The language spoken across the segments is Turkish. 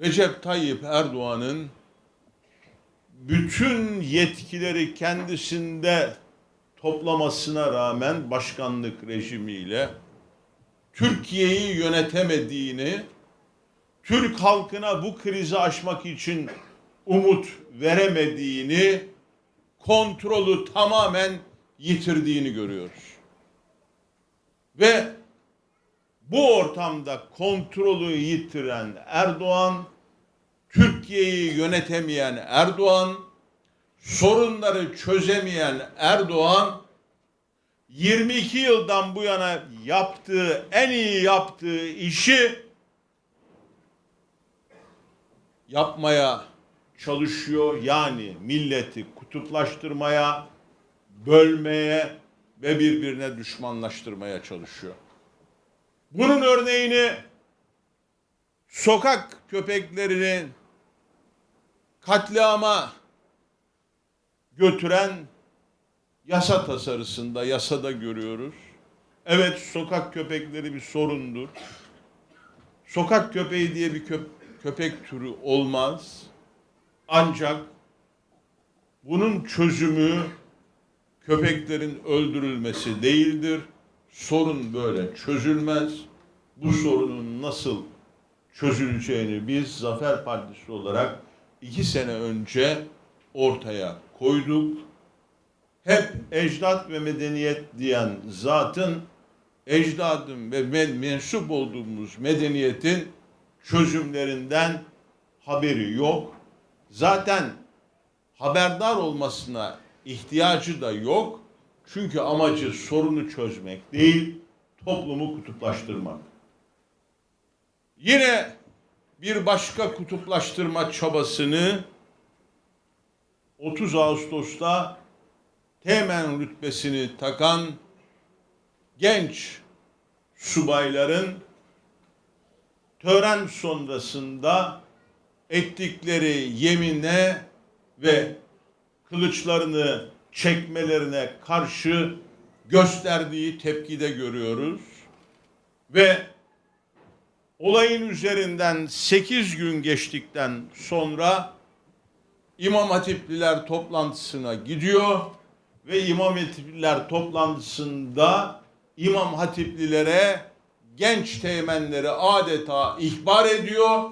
Recep Tayyip Erdoğan'ın bütün yetkileri kendisinde toplamasına rağmen başkanlık rejimiyle Türkiye'yi yönetemediğini, Türk halkına bu krizi aşmak için umut veremediğini, kontrolü tamamen yitirdiğini görüyoruz. Ve bu ortamda kontrolü yitiren Erdoğan, Türkiye'yi yönetemeyen Erdoğan, sorunları çözemeyen Erdoğan, 22 yıldan bu yana yaptığı, en iyi yaptığı işi yapmaya çalışıyor. Yani milleti kutuplaştırmaya, bölmeye ve birbirine düşmanlaştırmaya çalışıyor. Bunun örneğini sokak köpeklerini katliama götüren yasa tasarısında, yasada görüyoruz. Evet sokak köpekleri bir sorundur. Sokak köpeği diye bir köp- köpek türü olmaz. Ancak bunun çözümü köpeklerin öldürülmesi değildir. Sorun böyle çözülmez. Bu sorunun nasıl çözüleceğini biz Zafer Partisi olarak iki sene önce ortaya koyduk. Hep ecdat ve medeniyet diyen zatın ecdadın ve men- mensup olduğumuz medeniyetin çözümlerinden haberi yok. Zaten haberdar olmasına ihtiyacı da yok. Çünkü amacı sorunu çözmek değil, toplumu kutuplaştırmak. Yine bir başka kutuplaştırma çabasını 30 Ağustos'ta Teğmen rütbesini takan genç subayların tören sonrasında ettikleri yemine ve kılıçlarını çekmelerine karşı gösterdiği tepkide görüyoruz. Ve olayın üzerinden 8 gün geçtikten sonra İmam Hatipliler toplantısına gidiyor ve İmam Hatipliler toplantısında İmam Hatiplilere genç teğmenleri adeta ihbar ediyor.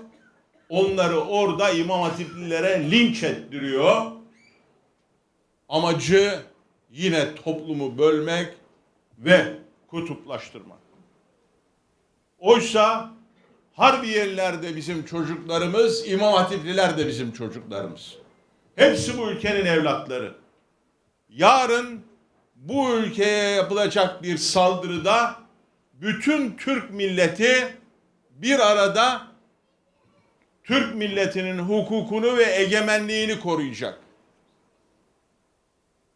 Onları orada İmam Hatiplilere linç ettiriyor. Amacı yine toplumu bölmek ve kutuplaştırmak. Oysa Harbiyeliler bizim çocuklarımız, İmam Hatipliler de bizim çocuklarımız. Hepsi bu ülkenin evlatları. Yarın bu ülkeye yapılacak bir saldırıda bütün Türk milleti bir arada Türk milletinin hukukunu ve egemenliğini koruyacak.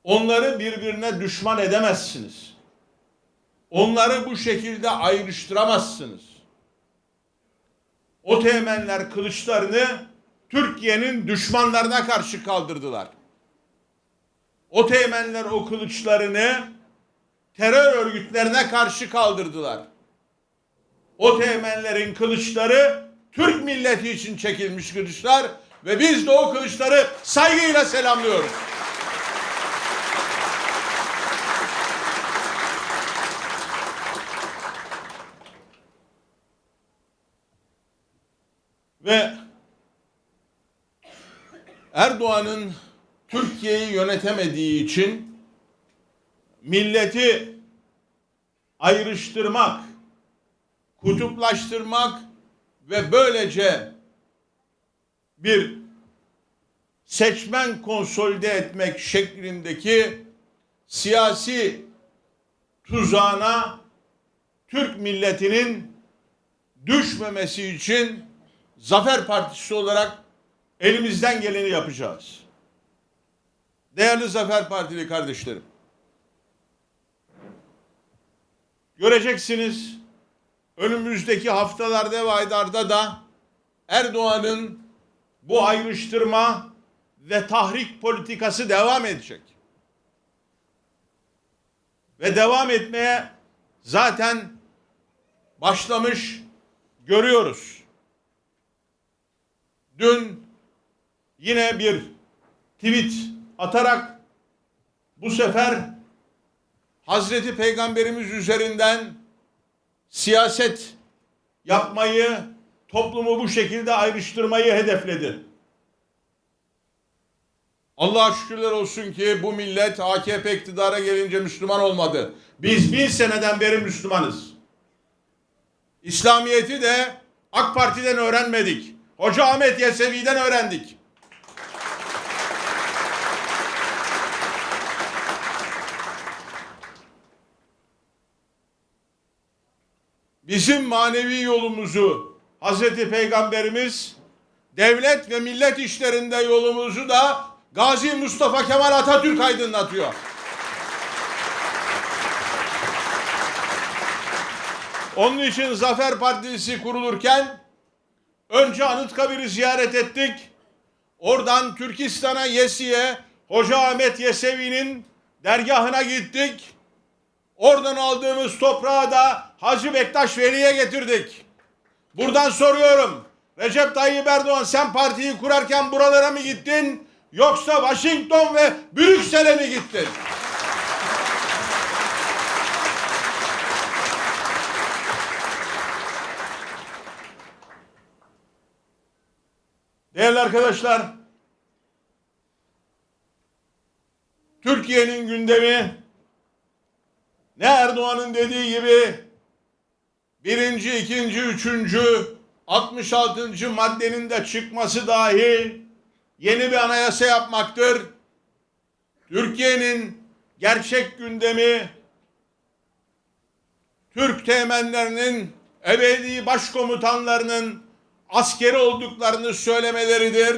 Onları birbirine düşman edemezsiniz. Onları bu şekilde ayrıştıramazsınız. O teğmenler kılıçlarını Türkiye'nin düşmanlarına karşı kaldırdılar. O teğmenler o kılıçlarını terör örgütlerine karşı kaldırdılar. O teğmenlerin kılıçları Türk milleti için çekilmiş kılıçlar ve biz de o kılıçları saygıyla selamlıyoruz. Ve Erdoğan'ın Türkiye'yi yönetemediği için milleti ayrıştırmak, kutuplaştırmak ve böylece bir seçmen konsolide etmek şeklindeki siyasi tuzağına Türk milletinin düşmemesi için Zafer Partisi olarak elimizden geleni yapacağız. Değerli Zafer Partili kardeşlerim. Göreceksiniz önümüzdeki haftalarda ve aylarda da Erdoğan'ın bu ayrıştırma ve tahrik politikası devam edecek. Ve devam etmeye zaten başlamış görüyoruz. Dün yine bir tweet atarak bu sefer Hazreti Peygamberimiz üzerinden siyaset yapmayı, toplumu bu şekilde ayrıştırmayı hedefledi. Allah'a şükürler olsun ki bu millet AKP iktidara gelince Müslüman olmadı. Biz bin seneden beri Müslümanız. İslamiyet'i de AK Parti'den öğrenmedik. Hoca Ahmet Yesevi'den öğrendik. Bizim manevi yolumuzu Hazreti Peygamberimiz devlet ve millet işlerinde yolumuzu da Gazi Mustafa Kemal Atatürk aydınlatıyor. Onun için Zafer Partisi kurulurken önce Anıtkabir'i ziyaret ettik. Oradan Türkistan'a Yesi'ye Hoca Ahmet Yesevi'nin dergahına gittik. Oradan aldığımız toprağı da Hacı Bektaş Veli'ye getirdik. Buradan soruyorum. Recep Tayyip Erdoğan sen partiyi kurarken buralara mı gittin? Yoksa Washington ve Brüksel'e mi gittin? Değerli arkadaşlar, Türkiye'nin gündemi ne Erdoğan'ın dediği gibi birinci, ikinci, üçüncü, 66. maddenin de çıkması dahil yeni bir anayasa yapmaktır. Türkiye'nin gerçek gündemi Türk teğmenlerinin ebedi başkomutanlarının askeri olduklarını söylemeleridir.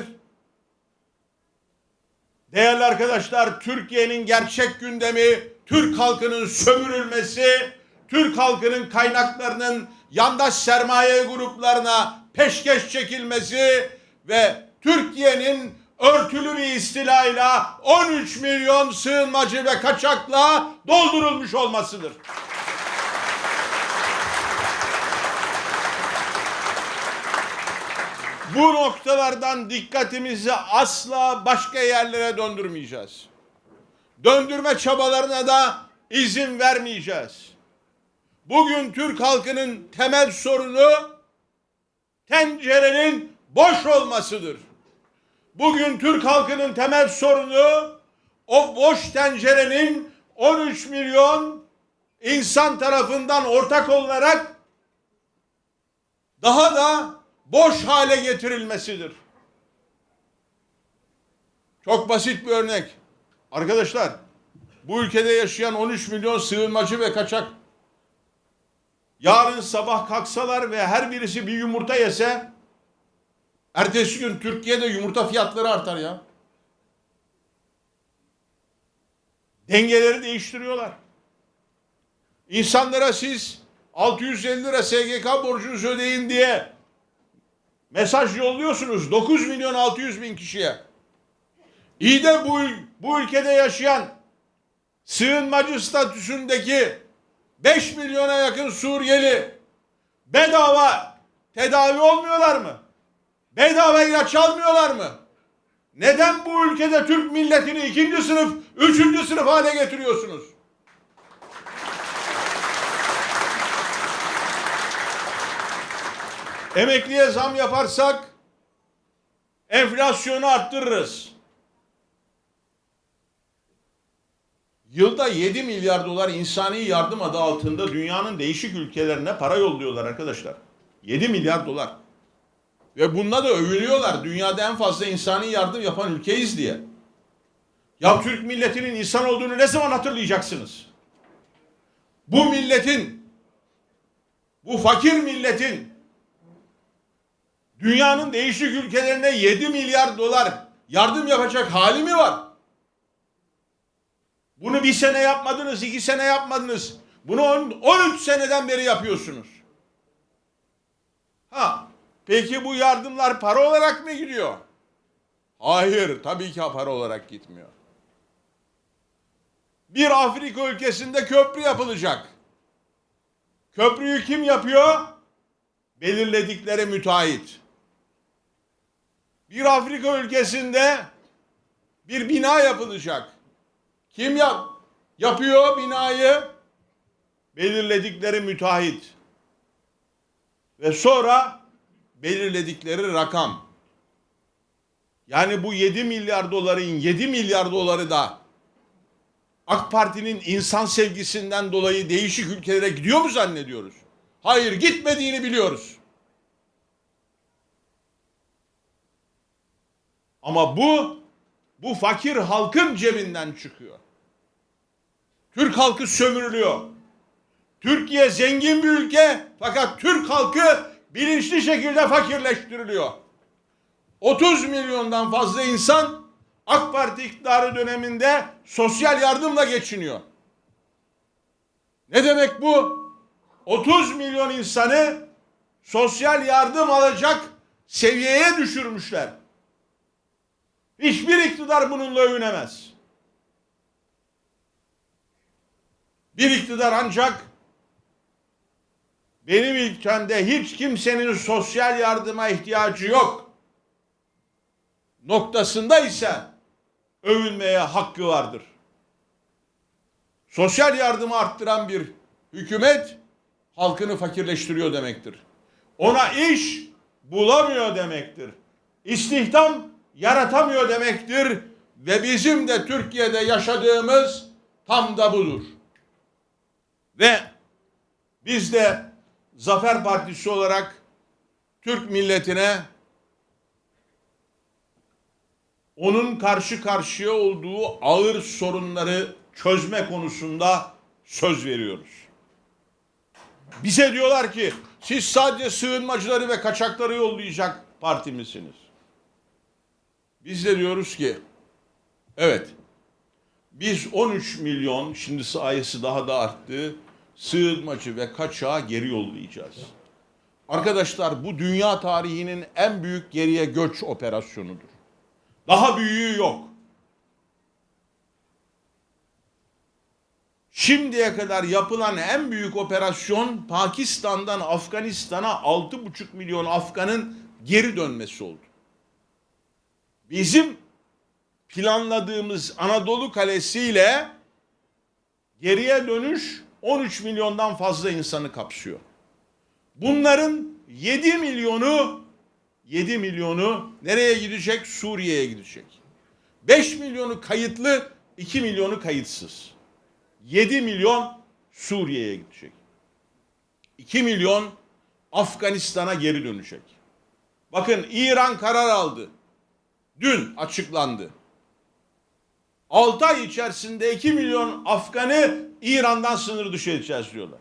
Değerli arkadaşlar, Türkiye'nin gerçek gündemi Türk halkının sömürülmesi, Türk halkının kaynaklarının yandaş sermaye gruplarına peşkeş çekilmesi ve Türkiye'nin örtülü bir istilayla 13 milyon sığınmacı ve kaçakla doldurulmuş olmasıdır. Bu noktalardan dikkatimizi asla başka yerlere döndürmeyeceğiz. Döndürme çabalarına da izin vermeyeceğiz. Bugün Türk halkının temel sorunu tencerenin boş olmasıdır. Bugün Türk halkının temel sorunu o boş tencerenin 13 milyon insan tarafından ortak olarak daha da boş hale getirilmesidir. Çok basit bir örnek. Arkadaşlar, bu ülkede yaşayan 13 milyon sığınmacı ve kaçak yarın sabah kalksalar ve her birisi bir yumurta yese ertesi gün Türkiye'de yumurta fiyatları artar ya. Dengeleri değiştiriyorlar. İnsanlara siz 650 lira SGK borcunuzu ödeyin diye mesaj yolluyorsunuz 9 milyon 600 bin kişiye. İyi de bu, bu ülkede yaşayan sığınmacı statüsündeki 5 milyona yakın Suriyeli bedava tedavi olmuyorlar mı? Bedava ilaç almıyorlar mı? Neden bu ülkede Türk milletini ikinci sınıf, üçüncü sınıf hale getiriyorsunuz? Emekliye zam yaparsak enflasyonu arttırırız. Yılda 7 milyar dolar insani yardım adı altında dünyanın değişik ülkelerine para yolluyorlar arkadaşlar. 7 milyar dolar. Ve bununla da övünüyorlar. Dünyada en fazla insani yardım yapan ülkeyiz diye. Ya Türk milletinin insan olduğunu ne zaman hatırlayacaksınız? Bu milletin, bu fakir milletin dünyanın değişik ülkelerine 7 milyar dolar yardım yapacak hali mi var? Bunu bir sene yapmadınız, iki sene yapmadınız. Bunu 13 seneden beri yapıyorsunuz. Ha, peki bu yardımlar para olarak mı gidiyor? Hayır, tabii ki para olarak gitmiyor. Bir Afrika ülkesinde köprü yapılacak. Köprüyü kim yapıyor? Belirledikleri müteahhit. Bir Afrika ülkesinde bir bina yapılacak. Kim yap yapıyor binayı? Belirledikleri müteahhit. Ve sonra belirledikleri rakam. Yani bu 7 milyar doların 7 milyar doları da AK Parti'nin insan sevgisinden dolayı değişik ülkelere gidiyor mu zannediyoruz? Hayır gitmediğini biliyoruz. Ama bu bu fakir halkın cebinden çıkıyor. Türk halkı sömürülüyor. Türkiye zengin bir ülke fakat Türk halkı bilinçli şekilde fakirleştiriliyor. 30 milyondan fazla insan AK Parti iktidarı döneminde sosyal yardımla geçiniyor. Ne demek bu? 30 milyon insanı sosyal yardım alacak seviyeye düşürmüşler. Hiçbir iktidar bununla övünemez. Bir iktidar ancak benim ülkemde hiç kimsenin sosyal yardıma ihtiyacı yok noktasında ise övünmeye hakkı vardır. Sosyal yardımı arttıran bir hükümet halkını fakirleştiriyor demektir. Ona iş bulamıyor demektir. İstihdam yaratamıyor demektir ve bizim de Türkiye'de yaşadığımız tam da budur. Ve biz de Zafer Partisi olarak Türk milletine onun karşı karşıya olduğu ağır sorunları çözme konusunda söz veriyoruz. Bize diyorlar ki siz sadece sığınmacıları ve kaçakları yollayacak parti misiniz? Biz de diyoruz ki evet biz 13 milyon şimdi sayısı daha da arttı sığınmacı ve kaçağı geri yollayacağız. Arkadaşlar bu dünya tarihinin en büyük geriye göç operasyonudur. Daha büyüğü yok. Şimdiye kadar yapılan en büyük operasyon Pakistan'dan Afganistan'a 6,5 milyon Afgan'ın geri dönmesi oldu. Bizim planladığımız Anadolu Kalesi ile geriye dönüş 13 milyondan fazla insanı kapsıyor. Bunların 7 milyonu 7 milyonu nereye gidecek? Suriye'ye gidecek. 5 milyonu kayıtlı, 2 milyonu kayıtsız. 7 milyon Suriye'ye gidecek. 2 milyon Afganistan'a geri dönecek. Bakın İran karar aldı. Dün açıklandı. 6 ay içerisinde 2 milyon Afgan'ı İran'dan sınır dışı edeceğiz diyorlar.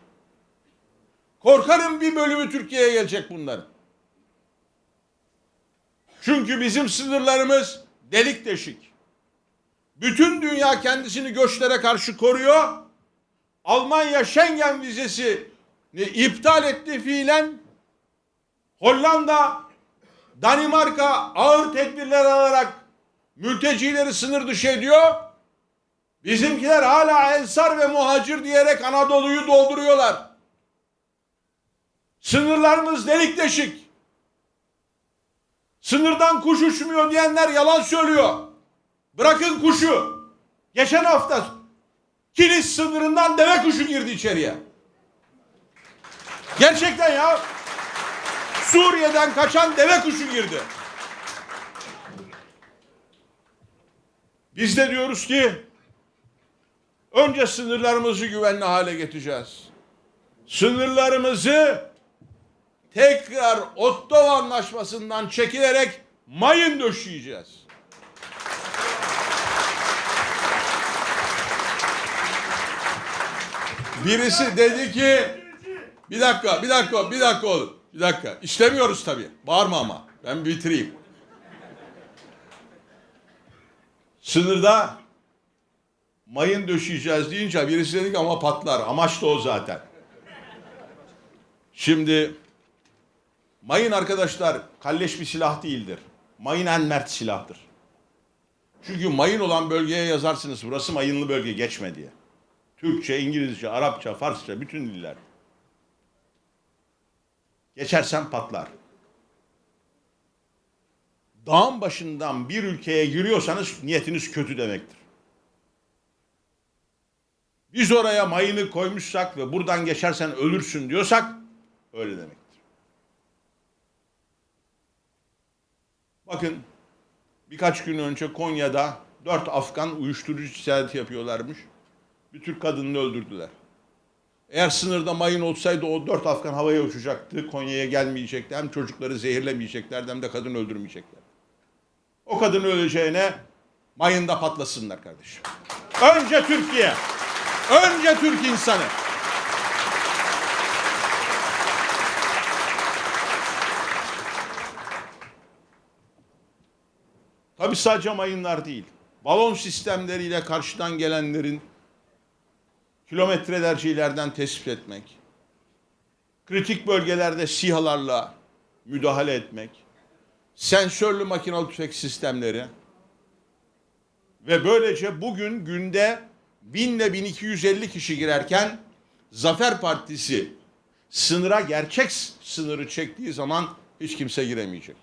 Korkarım bir bölümü Türkiye'ye gelecek bunların. Çünkü bizim sınırlarımız delik deşik. Bütün dünya kendisini göçlere karşı koruyor. Almanya Schengen vizesi iptal etti fiilen. Hollanda, Danimarka ağır tedbirler alarak mültecileri sınır dışı ediyor. Bizimkiler hala ensar ve muhacir diyerek Anadolu'yu dolduruyorlar. Sınırlarımız delik deşik. Sınırdan kuş uçmuyor diyenler yalan söylüyor. Bırakın kuşu. Geçen hafta Kilis sınırından deve kuşu girdi içeriye. Gerçekten ya. Suriye'den kaçan deve kuşu girdi. Biz de diyoruz ki önce sınırlarımızı güvenli hale getireceğiz. Sınırlarımızı tekrar Ottawa Anlaşması'ndan çekilerek mayın döşeyeceğiz. Birisi dedi ki bir dakika, bir dakika, bir dakika oğlum. Bir dakika. İstemiyoruz tabii. Bağırma ama. Ben bitireyim. Sınırda mayın döşeyeceğiz deyince birisi dedi ki ama patlar. Amaç da o zaten. Şimdi mayın arkadaşlar kalleş bir silah değildir. Mayın en mert silahtır. Çünkü mayın olan bölgeye yazarsınız burası mayınlı bölge geçme diye. Türkçe, İngilizce, Arapça, Farsça bütün diller. Geçersen patlar. dağın başından bir ülkeye giriyorsanız niyetiniz kötü demektir. Biz oraya mayını koymuşsak ve buradan geçersen ölürsün diyorsak öyle demektir. Bakın birkaç gün önce Konya'da dört Afgan uyuşturucu ticareti yapıyorlarmış. Bir Türk kadınını öldürdüler. Eğer sınırda mayın olsaydı o dört Afgan havaya uçacaktı. Konya'ya gelmeyecekti. Hem çocukları zehirlemeyeceklerdi hem de kadın öldürmeyecekler. O kadın öleceğine mayında patlasınlar kardeşim. Önce Türkiye. Önce Türk insanı. Tabi sadece mayınlar değil. Balon sistemleriyle karşıdan gelenlerin kilometrelerce ileriden tespit etmek, kritik bölgelerde SİHA'larla müdahale etmek, sensörlü makinalı tüfek sistemleri. Ve böylece bugün günde 1000 ile 1250 kişi girerken Zafer Partisi sınıra gerçek sınırı çektiği zaman hiç kimse giremeyecek.